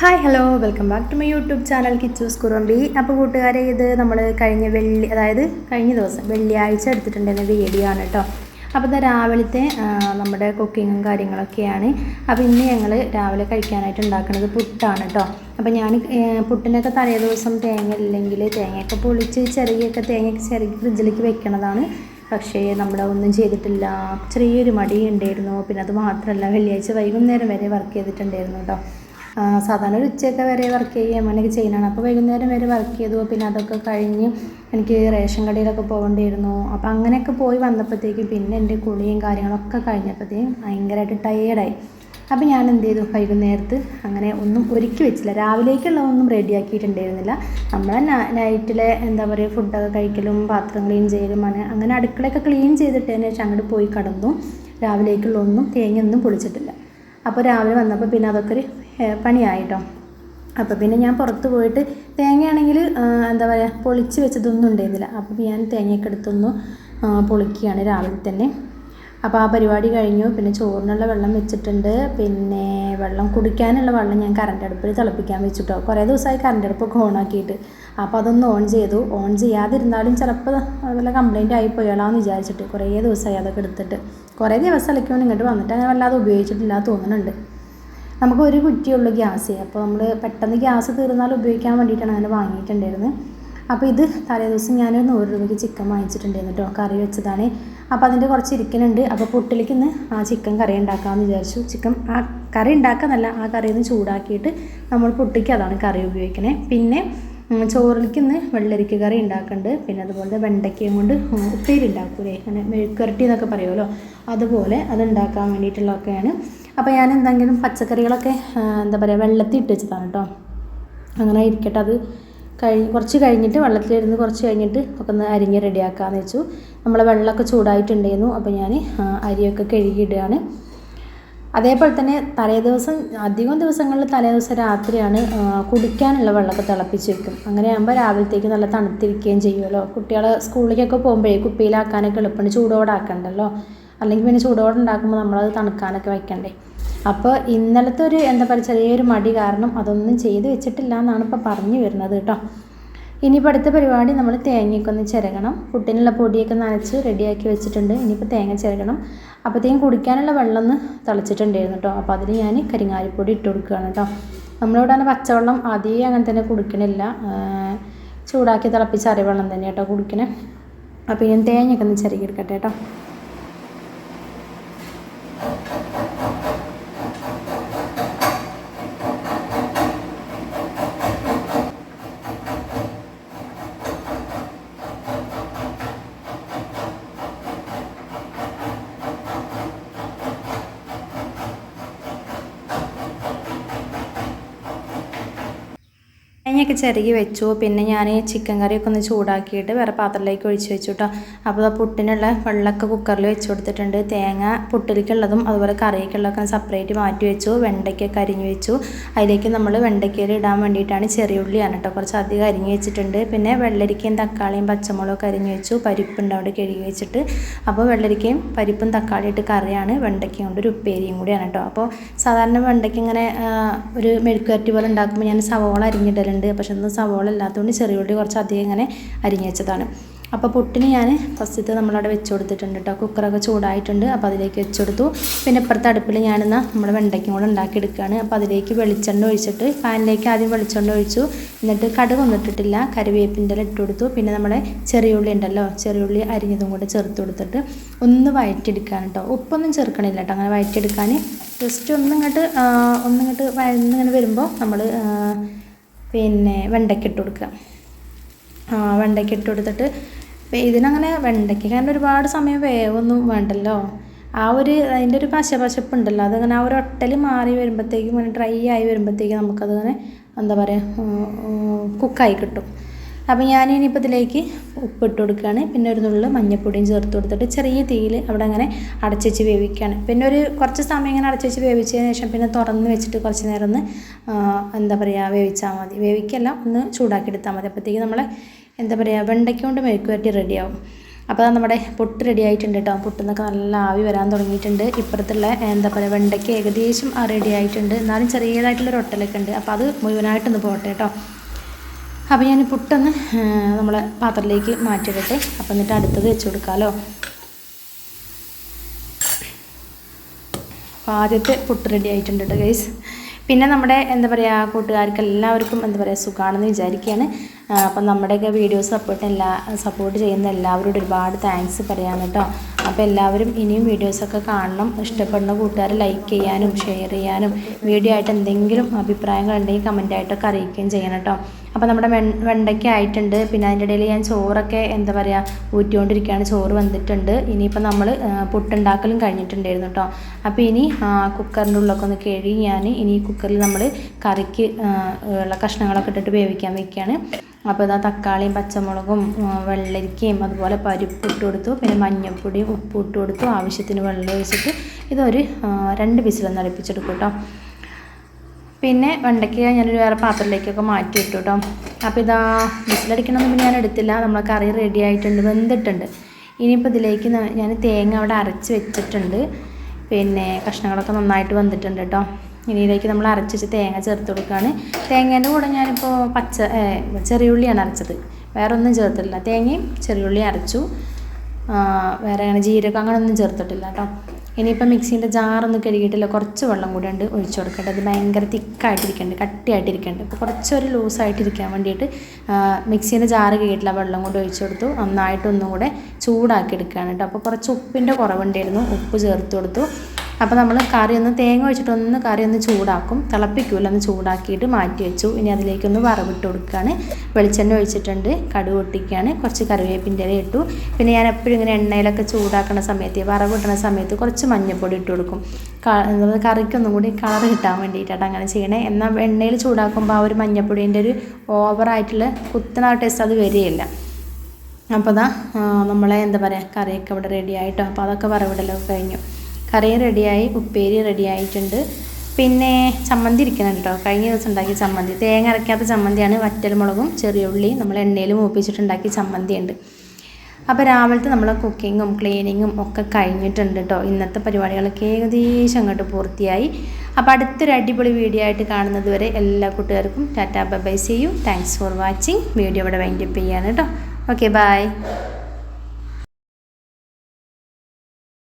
Hi hello welcome back to my YouTube channel Kichus Kurumbi അപ്പോൾ കൂട്ടുകാരെ ഇത് നമ്മൾ കഴിഞ്ഞ വെള്ളി അതായത് കഴിഞ്ഞ ദിവസം വെള്ളിയാഴ്ച എടുത്തിട്ടുണ്ടായിരുന്ന വീഡിയോ ആണ് കേട്ടോ അപ്പോൾ ഇത് രാവിലത്തെ നമ്മുടെ കുക്കിങ്ങും കാര്യങ്ങളൊക്കെയാണ്. അപ്പോൾ ഇന്ന് ഞങ്ങൾ രാവിലെ കഴിക്കാനായിട്ട് ഉണ്ടാക്കുന്നത് പുട്ടാണ് കേട്ടോ അപ്പോൾ ഞാൻ പുട്ടിനൊക്കെ തലേ ദിവസം തേങ്ങ ഇല്ലെങ്കിൽ തേങ്ങയൊക്കെ പൊളിച്ച് ചെറിയൊക്കെ തേങ്ങയൊക്കെ ചെറിയ ഫ്രിഡ്ജിലേക്ക് വെക്കണതാണ്. പക്ഷേ നമ്മൾ ഒന്നും ചെയ്തിട്ടില്ല. ചെറിയൊരു മടി ഉണ്ടായിരുന്നു. പിന്നെ അത് മാത്രമല്ല വെള്ളിയാഴ്ച വൈകുന്നേരം വരെ വർക്ക് ചെയ്തിട്ടുണ്ടായിരുന്നു കേട്ടോ സാധാരണ ഒരു ഉച്ചയൊക്കെ വരെ വർക്ക് ചെയ്യുക അങ്ങനെയൊക്കെ ചെയ്യുന്നതാണ്. അപ്പോൾ വൈകുന്നേരം വരെ വർക്ക് ചെയ്തു. പിന്നെ അതൊക്കെ കഴിഞ്ഞ് എനിക്ക് റേഷൻ കടയിലൊക്കെ പോകേണ്ടിയിരുന്നു. അപ്പോൾ അങ്ങനെയൊക്കെ പോയി വന്നപ്പോഴത്തേക്കും പിന്നെ എന്റെ കുളിയും കാര്യങ്ങളൊക്കെ കഴിഞ്ഞപ്പോഴത്തേക്കും ഭയങ്കരമായിട്ട് ടയേർഡായി അപ്പോൾ ഞാൻ എന്ത് ചെയ്തു? വൈകുന്നേരത്ത് അങ്ങനെ ഒന്നും ഒരുക്കി വെച്ചില്ല. രാവിലേക്കുള്ള ഒന്നും റെഡിയാക്കിയിട്ടുണ്ടായിരുന്നില്ല നമ്മൾ നൈറ്റിലെ എന്താ പറയുക ഫുഡൊക്കെ കഴിക്കലും പാത്രം ക്ലീൻ ചെയ്യലും അങ്ങനെ അടുക്കളയൊക്കെ ക്ലീൻ ചെയ്തിട്ടതിന് ശേഷം അങ്ങോട്ട് പോയി കടന്നു. രാവിലേക്കുള്ള ഒന്നും തേങ്ങയൊന്നും പൊളിച്ചിട്ടില്ല. അപ്പോൾ രാവിലെ വന്നപ്പോൾ പിന്നെ അതൊക്കെ ഒരു പണിയായിട്ടോ. അപ്പോൾ പിന്നെ ഞാൻ പുറത്ത് പോയിട്ട് തേങ്ങയാണെങ്കിൽ എന്താ പറയുക പൊളിച്ച് വെച്ചതൊന്നും ഉണ്ടായിരുന്നില്ല. അപ്പോൾ ഞാൻ തേങ്ങയൊക്കെ എടുത്തൊന്ന് പൊളിക്കുകയാണ് രാവിലെ തന്നെ. അപ്പോൾ ആ പരിപാടി കഴിഞ്ഞു. പിന്നെ ചോറിനുള്ള വെള്ളം വെച്ചിട്ടുണ്ട്. പിന്നെ വെള്ളം കുടിക്കാനുള്ള വെള്ളം ഞാൻ കറണ്ട് അടുപ്പിൽ തിളപ്പിക്കാൻ വെച്ചിട്ടോ. കുറേ ദിവസമായി കറണ്ട് അടുപ്പൊക്കെ ഓണാക്കിയിട്ട് അപ്പോൾ അതൊന്ന് ഓൺ ചെയ്തു. ഓൺ ചെയ്യാതിരുന്നാലും ചിലപ്പോൾ വല്ല കംപ്ലൈന്റ് ആയി പോയാലോന്ന് വിചാരിച്ചിട്ട് കുറേ ദിവസമായി അതൊക്കെ എടുത്തിട്ട്. കുറേ ദിവസം അലക്കുമ്പോൾ ഇങ്ങോട്ട് വന്നിട്ട്? അങ്ങനെ വല്ലാതെ ഉപയോഗിച്ചിട്ടില്ല തോന്നുന്നുണ്ട്. നമുക്ക് ഒരു കുറ്റിയുള്ളൂ ഗ്യാസ്. അപ്പോൾ നമ്മൾ പെട്ടെന്ന് ഗ്യാസ് തീർന്നാൽ ഉപയോഗിക്കാൻ വേണ്ടിയിട്ടാണ് അങ്ങനെ വാങ്ങിയിട്ടുണ്ടായിരുന്നത്. അപ്പോൾ ഇത് തലേ ദിവസം ഞാൻ നൂറ് രൂപയ്ക്ക് ചിക്കൻ വാങ്ങിച്ചിട്ടുണ്ടായിരുന്നു കേട്ടോ കറി വെച്ചതാണ്. അപ്പോൾ അതിന്റെ കുറച്ച് ഇരിക്കുന്നുണ്ട് അപ്പോൾ പൊട്ടിലേക്ക് ഇന്ന് ആ ചിക്കൻ കറി ഉണ്ടാക്കാമെന്ന് വിചാരിച്ചു. ചിക്കൻ ആ കറി ഉണ്ടാക്കാന്നല്ല ആ കറി ഒന്ന് ചൂടാക്കിയിട്ട് നമ്മൾ പൊട്ടിക്ക് അതാണ് കറി ഉപയോഗിക്കണേ. പിന്നെ ചോറിലേക്ക് ഇന്ന് വെള്ളരിക്ക കറി ഉണ്ടാക്കുന്നുണ്ട് പിന്നെ അതുപോലെ വെണ്ടയ്ക്കയും കൊണ്ട് ഉപ്പേരി ഉണ്ടാക്കൂലേ? അങ്ങനെ മെഴുക്കുരട്ടി എന്നൊക്കെ പറയുമല്ലോ? അതുപോലെ അത് ഉണ്ടാക്കാൻ വേണ്ടിയിട്ടുള്ളതൊക്കെയാണ്. അപ്പോൾ ഞാൻ എന്തെങ്കിലും പച്ചക്കറികളൊക്കെ എന്താ പറയുക വെള്ളത്തിൽ ഇട്ട് വെച്ചതാണ് കേട്ടോ അങ്ങനെ ഇരിക്കട്ടെ അത് കഴിഞ്ഞ് കുറച്ച് കഴിഞ്ഞിട്ട് വെള്ളത്തിലിരുന്ന് കുറച്ച് കഴിഞ്ഞിട്ട് ഒക്കെ ഒന്ന് അരിഞ്ഞ് റെഡിയാക്കാമെന്ന് വെച്ചു. നമ്മളെ വെള്ളമൊക്കെ ചൂടായിട്ടുണ്ടായിരുന്നു അപ്പോൾ ഞാൻ അരിയൊക്കെ കഴുകിയിടുകയാണ്. അതേപോലെ തന്നെ തലേദിവസം അധികം ദിവസങ്ങളിൽ തലേദിവസം രാത്രിയാണ് കുടിക്കാനുള്ള വെള്ളമൊക്കെ തിളപ്പിച്ച് വെക്കും. അങ്ങനെ ആകുമ്പോൾ രാവിലത്തേക്ക് നല്ല തണുത്തിരിക്കുകയും ചെയ്യുമല്ലോ. കുട്ടികളെ സ്കൂളിലേക്കൊക്കെ പോകുമ്പോഴേ കുപ്പിയിലാക്കാനൊക്കെ എളുപ്പമുണ്ട് ചൂടോടാക്കണ്ടല്ലോ അല്ലെങ്കിൽ പിന്നെ ചൂടോടെ ഉണ്ടാക്കുമ്പോൾ നമ്മളത് തണുക്കാനൊക്കെ വെക്കണ്ടേ അപ്പോൾ ഇന്നലത്തെ ഒരു എന്താ പറയുക ചെറിയൊരു മടി കാരണം അതൊന്നും ചെയ്ത് വെച്ചിട്ടില്ല എന്നാണ് ഇപ്പോൾ പറഞ്ഞു വരുന്നത് കേട്ടോ. ഇനിയിപ്പോൾ അടുത്ത പരിപാടി നമ്മൾ തേങ്ങയൊക്കെ ഒന്ന് ചിരകണം. പുട്ടിനുള്ള പൊടിയൊക്കെ നനച്ച് റെഡിയാക്കി വെച്ചിട്ടുണ്ട്. ഇനിയിപ്പോൾ തേങ്ങ ചിരകണം. അപ്പോഴത്തേക്കും കുടിക്കാനുള്ള വെള്ളം ഒന്ന് തിളച്ചിട്ടുണ്ടായിരുന്നു കേട്ടോ. അപ്പോൾ അതിൽ ഞാൻ കരിങ്ങാലിപ്പൊടി ഇട്ട് കൊടുക്കുകയാണ് കേട്ടോ. നമ്മളിവിടെ തന്നെ പച്ചവെള്ളം അതേ അങ്ങനെ തന്നെ കുടിക്കണില്ല. ചൂടാക്കി തിളപ്പിച്ച അറിവെള്ളം തന്നെ കേട്ടോ കുടിക്കണേ. അപ്പോൾ ഞാൻ തേങ്ങയൊക്കെ ഒന്ന് ചിരകി എടുക്കട്ടെ കേട്ടോ. തേങ്ങയൊക്കെ ചിരകി വെച്ചു. പിന്നെ ഞാൻ ചിക്കൻ കറിയൊക്കെ ഒന്ന് ചൂടാക്കിയിട്ട് വേറെ പാത്രത്തിലേക്ക് ഒഴിച്ച് വെച്ചു കേട്ടോ അപ്പോൾ പുട്ടിനുള്ള വെള്ളമൊക്കെ കുക്കറിൽ വെച്ച് കൊടുത്തിട്ടുണ്ട്. തേങ്ങ പുട്ടിലേക്കുള്ളതും അതുപോലെ കറിയൊക്കെയുള്ളതൊക്കെ സെപ്പറേറ്റ് മാറ്റി വെച്ചു. വെണ്ടയ്ക്കൊക്കെ കരിഞ്ഞു വെച്ചു. അതിലേക്ക് നമ്മൾ വെണ്ടയ്ക്കയിൽ ഇടാൻ വേണ്ടിയിട്ടാണ് ചെറിയ ഉള്ളിയാണ് കേട്ടോ കുറച്ച് അധികം അരിഞ്ഞ് വെച്ചിട്ടുണ്ട്. പിന്നെ വെള്ളരിക്കയും തക്കാളിയും പച്ചമുളകൊക്കെ അരിഞ്ഞ് വെച്ചു. പരിപ്പുണ്ട് അവിടെ കഴുകി വെച്ചിട്ട്. അപ്പോൾ വെള്ളരിക്കയും പരിപ്പും തക്കാളി ഇട്ട് കറിയാണ് വെണ്ടയ്ക്കയും കൊണ്ട് ഒരു ഉപ്പേരിയും കൂടിയാണ് കേട്ടോ അപ്പോൾ സാധാരണ വെണ്ടയ്ക്ക ഇങ്ങനെ ഒരു മെഴുക്കുവരട്ടി പോലെ ഉണ്ടാക്കുമ്പോൾ ഞാൻ സവോള അരിഞ്ഞിടലുണ്ട്. പക്ഷെ ഇന്ന് സവോള ഇല്ലാത്തതുകൊണ്ട് ചെറിയ ഉള്ളി കുറച്ച് അധികം ഇങ്ങനെ അരിഞ്ഞേച്ചതാണ് അപ്പോൾ പുട്ടിന് ഞാൻ ഫസ്റ്റത്തെ നമ്മളവിടെ വെച്ച് കൊടുത്തിട്ടുണ്ട് കേട്ടോ. കുക്കറൊക്കെ ചൂടായിട്ടുണ്ട്. അപ്പോൾ അതിലേക്ക് വെച്ച് കൊടുത്തു. പിന്നെ ഇപ്പുറത്തെ അടുപ്പിൽ ഞാനിന്ന് നമ്മൾ വെണ്ടയ്ക്കും കൂടെ ഉണ്ടാക്കിയെടുക്കുകയാണ് അപ്പോൾ അതിലേക്ക് വെളിച്ചെണ്ണ ഒഴിച്ചിട്ട് പാനിലേക്ക് ആദ്യം വെളിച്ചെണ്ണ ഒഴിച്ചു. എന്നിട്ട് കടുകൊന്നും ഇട്ടിട്ടില്ല. കറിവേപ്പിന്റെ ഇട്ട് കൊടുത്തു. പിന്നെ നമ്മുടെ ചെറിയുള്ളി ഉണ്ടല്ലോ. ചെറിയുള്ളി അരിഞ്ഞതും കൂടെ ചേർത്ത് കൊടുത്തിട്ട് ഒന്ന് വഴറ്റിയെടുക്കാൻ കേട്ടോ. ഉപ്പൊന്നും ചേർക്കണില്ല കേട്ടോ. അങ്ങനെ വഴറ്റിയെടുക്കാൻ. ജസ്റ്റ് ഒന്നിങ്ങോട്ട് ഒന്നിങ്ങോട്ട് വഴന്നിങ്ങനെ വരുമ്പോൾ നമ്മൾ പിന്നെ വെണ്ടയ്ക്ക ഇട്ട് കൊടുക്കുക. ആ വെണ്ടയ്ക്ക ഇട്ട് കൊടുത്തിട്ട് ഇതിനങ്ങനെ വെണ്ടയ്ക്ക കാരണം ഒരുപാട് സമയം വേവൊന്നും വേണ്ടല്ലോ. ആ ഒരു അതിന്റെ ഒരു പശ പശപ്പുണ്ടല്ലോ അതങ്ങനെ ആ ഒരു ഒട്ടൽ മാറി വരുമ്പോഴത്തേക്കും ഡ്രൈ ആയി വരുമ്പോഴത്തേക്കും നമുക്കതിങ്ങനെ എന്താ പറയുക കുക്കായി കിട്ടും. അപ്പോൾ ഞാൻ ഇനിയിപ്പോൾ ഇതിലേക്ക് ഉപ്പിട്ട് കൊടുക്കുകയാണ്. പിന്നെ ഒരു നുള്ളിൽ മഞ്ഞപ്പൊടിയും ചേർത്ത് കൊടുത്തിട്ട് ചെറിയ തീയിൽ അവിടെ അങ്ങനെ അടച്ചുവെച്ച് വേവിക്കുകയാണ്. പിന്നെ ഒരു കുറച്ച് സമയം ഇങ്ങനെ അടച്ചുവെച്ച് വേവിച്ചതിന് ശേഷം പിന്നെ തുറന്ന് വെച്ചിട്ട് കുറച്ച് നേരം ഒന്ന് എന്താ പറയുക വേവിച്ചാൽ മതി. വേവിക്കല്ല ഒന്ന് ചൂടാക്കി എടുത്താൽ മതി. അപ്പോഴത്തേക്ക് നമ്മൾ എന്താ പറയുക വെണ്ടയ്ക്ക കൊണ്ട് മെഴുക്ക് വരട്ടി റെഡിയാവും. അപ്പോൾ നമ്മുടെ പുട്ട് റെഡി ആയിട്ടുണ്ട് കേട്ടോ. പൊട്ടുന്നൊക്കെ നല്ല ആവി വരാൻ തുടങ്ങിയിട്ടുണ്ട്. ഇപ്പുറത്തുള്ള എന്താ പറയുക വെണ്ടയ്ക്ക് ഏകദേശം റെഡി ആയിട്ടുണ്ട്. എന്നാലും ചെറിയതായിട്ടുള്ള ഒട്ടലൊക്കെ ഉണ്ട്. അപ്പോൾ അത് മുഴുവനായിട്ടൊന്ന് പോട്ടെ കേട്ടോ. അപ്പോൾ ഞാൻ പുട്ടൊന്ന് നമ്മളെ പാത്രത്തിലേക്ക് മാറ്റിയിടട്ടെ അപ്പം എന്നിട്ട് അടുത്തത് വെച്ച് കൊടുക്കാമല്ലോ അപ്പോൾ ആദ്യത്തെ പുട്ട് റെഡി ആയിട്ടുണ്ട് കേട്ടോ ഗൈസ് പിന്നെ നമ്മുടെ എന്താ പറയുക കൂട്ടുകാർക്ക് എല്ലാവർക്കും എന്താ പറയുക സുഖമാണെന്ന് വിചാരിക്കുകയാണ് അപ്പം നമ്മുടെയൊക്കെ വീഡിയോസ് സപ്പോർട്ട് എല്ലാ സപ്പോർട്ട് ചെയ്യുന്ന എല്ലാവരോട് ഒരുപാട് താങ്ക്സ് പറയാൻ കേട്ടോ. അപ്പോൾ എല്ലാവരും ഇനിയും വീഡിയോസൊക്കെ കാണണം. ഇഷ്ടപ്പെടുന്ന കൂട്ടുകാർ ലൈക്ക് ചെയ്യാനും ഷെയർ ചെയ്യാനും വീഡിയോ ആയിട്ട് എന്തെങ്കിലും അഭിപ്രായങ്ങൾ ഉണ്ടെങ്കിൽ കമന്റായിട്ടൊക്കെ അറിയിക്കുകയും ചെയ്യണം കേട്ടോ. അപ്പോൾ നമ്മുടെ വെണ്ടയ്ക്ക ആയിട്ടുണ്ട്. പിന്നെ അതിന്റെ ഇടയിൽ ഞാൻ ചോറൊക്കെ എന്താ പറയുക ഊറ്റിക്കൊണ്ടിരിക്കുകയാണ്. ചോറ് വന്നിട്ടുണ്ട്. ഇനിയിപ്പോൾ നമ്മൾ പുട്ടുണ്ടാക്കലും കഴിഞ്ഞിട്ടുണ്ടായിരുന്നു കേട്ടോ. അപ്പോൾ ഇനി കുക്കറിന്റെ ഉള്ളൊക്കെ ഒന്ന് കഴുകി ഞാൻ ഇനി കുക്കറിൽ നമ്മൾ കറിക്ക് ഉള്ള കഷ്ണങ്ങളൊക്കെ ഇട്ടിട്ട് വേവിക്കാൻ വെക്കുകയാണ്. അപ്പോൾ ഇതാ തക്കാളിയും പച്ചമുളകും വെള്ളരിക്കയും അതുപോലെ പരിപ്പ് ഇട്ട് കൊടുത്തു. പിന്നെ മഞ്ഞൾപ്പൊടിയും ഉപ്പ് ഇട്ട് കൊടുത്തു. ആവശ്യത്തിന് വെള്ളം ഒഴിച്ചിട്ട് ഇതൊരു രണ്ട് വിസിലൊന്ന് അടുപ്പിച്ചെടുക്കും കേട്ടോ പിന്നെ വെണ്ടയ്ക്ക ഞാനൊരു വേറെ പാത്രത്തിലേക്കൊക്കെ മാറ്റി ഇട്ടു കേട്ടോ അപ്പോൾ ഇതാ വിസിലടിക്കണമെന്ന് ഞാൻ എടുത്തില്ല. നമ്മളെ കറി റെഡി ആയിട്ടുണ്ട് വെന്തിട്ടുണ്ട്. ഇനിയിപ്പോൾ ഇതിലേക്ക് ഞാൻ തേങ്ങ അവിടെ അരച്ച് വെച്ചിട്ടുണ്ട്. പിന്നെ കഷ്ണങ്ങളൊക്കെ നന്നായിട്ട് വന്നിട്ടുണ്ട് കേട്ടോ ഇനിയിലേക്ക് നമ്മൾ അരച്ചിട്ട് തേങ്ങ ചേർത്ത് കൊടുക്കുകയാണ്. തേങ്ങേന്റെ കൂടെ ഞാനിപ്പോൾ പച്ച ചെറിയുള്ളിയാണ് അരച്ചത്. വേറെ ഒന്നും ചേർത്തിട്ടില്ല. തേങ്ങയും ചെറിയുള്ളിയും അരച്ചു. വേറെ അങ്ങനെ ജീരകം അങ്ങനെ ഒന്നും ചേർത്തിട്ടില്ല കേട്ടോ. ഇനിയിപ്പോൾ മിക്സീന്റെ ജാറൊന്നും കഴുകിയിട്ടില്ല. കുറച്ച് വെള്ളം കൂടെ ഉണ്ട് ഒഴിച്ചു കൊടുക്കേണ്ടത് ഭയങ്കര തിക്കായിട്ടിരിക്കേണ്ടത് കട്ടിയായിട്ടിരിക്കേണ്ടത് അപ്പോൾ കുറച്ചൊരു ലൂസായിട്ടിരിക്കാൻ വേണ്ടിയിട്ട് മിക്സീന്റെ ജാറ് കഴുകിയിട്ടില്ല വെള്ളം കൊണ്ട് ഒഴിച്ചു കൊടുത്തു. നന്നായിട്ടൊന്നും കൂടെ ചൂടാക്കി എടുക്കുകയാണ് കേട്ടോ. അപ്പോൾ കുറച്ച് ഉപ്പിന്റെ കുറവുണ്ടായിരുന്നു. ഉപ്പ് ചേർത്ത് കൊടുത്തു. അപ്പോൾ നമ്മൾ കറി ഒന്ന് തേങ്ങ ഒഴിച്ചിട്ടൊന്ന് കറി ഒന്ന് ചൂടാക്കും. തിളപ്പിക്കൂല ഒന്ന് ചൂടാക്കിയിട്ട് മാറ്റി വെച്ചു. ഇനി അതിലേക്കൊന്ന് വറവിട്ട് കൊടുക്കുകയാണ് വെളിച്ചെണ്ണ ഒഴിച്ചിട്ടുണ്ട്. കടുക് പൊട്ടിക്കുകയാണ് കുറച്ച് കറിവേപ്പിന്റെ ഇല ഇട്ടു. പിന്നെ ഞാൻ എപ്പോഴും ഇങ്ങനെ എണ്ണയിലൊക്കെ ചൂടാക്കുന്ന സമയത്ത് വറവ് കിട്ടുന്ന സമയത്ത് കുറച്ച് മഞ്ഞൾപ്പൊടി ഇട്ട് കൊടുക്കും. കറിക്കൊന്നും കൂടി കളർ കിട്ടാൻ വേണ്ടിയിട്ടാണ് അങ്ങനെ ചെയ്യണേ. എന്നാൽ എണ്ണയിൽ ചൂടാക്കുമ്പോൾ ആ ഒരു മഞ്ഞൾപ്പൊടീന്റെ ഒരു ഓവറായിട്ടുള്ള കുത്തന ടേസ്റ്റ് അത് വരികയില്ല. അപ്പോൾ അതാ നമ്മളെ എന്താ പറയുക കറിയൊക്കെ ഇവിടെ റെഡി ആയിട്ടോ. അപ്പോൾ അതൊക്കെ വറവിടലൊക്കെ കഴിഞ്ഞു. കറിയും റെഡിയായി ഉപ്പേരി റെഡിയായിട്ടുണ്ട്. പിന്നെ ചമ്മന്തി ഇരിക്കുന്നുണ്ട് കേട്ടോ കഴിഞ്ഞ ദിവസം ഉണ്ടാക്കിയ ചമ്മന്തി. തേങ്ങ അരയ്ക്കാത്ത ചമ്മന്തിയാണ് വറ്റൽമുളകും ചെറിയ ഉള്ളിയും നമ്മൾ എണ്ണയിൽ മൂപ്പിച്ചിട്ടുണ്ടാക്കിയ ചമ്മന്തി ഉണ്ട് അപ്പോൾ രാവിലത്തെ നമ്മളെ കുക്കിങ്ങും ക്ലീനിങ്ങും ഒക്കെ കഴിഞ്ഞിട്ടുണ്ട് കേട്ടോ ഇന്നത്തെ പരിപാടികളൊക്കെ ഏകദേശം അങ്ങോട്ട് പൂർത്തിയായി. അപ്പോൾ അടുത്തൊരു അടിപൊളി വീഡിയോ ആയിട്ട് കാണുന്നത് വരെ എല്ലാ കൂട്ടുകാർക്കും tata bye see you. Thanks for watching video ഇവിടെ വൈൻഡപ്പ് ചെയ്യാണ് കേട്ടോ ഓക്കെ ബൈ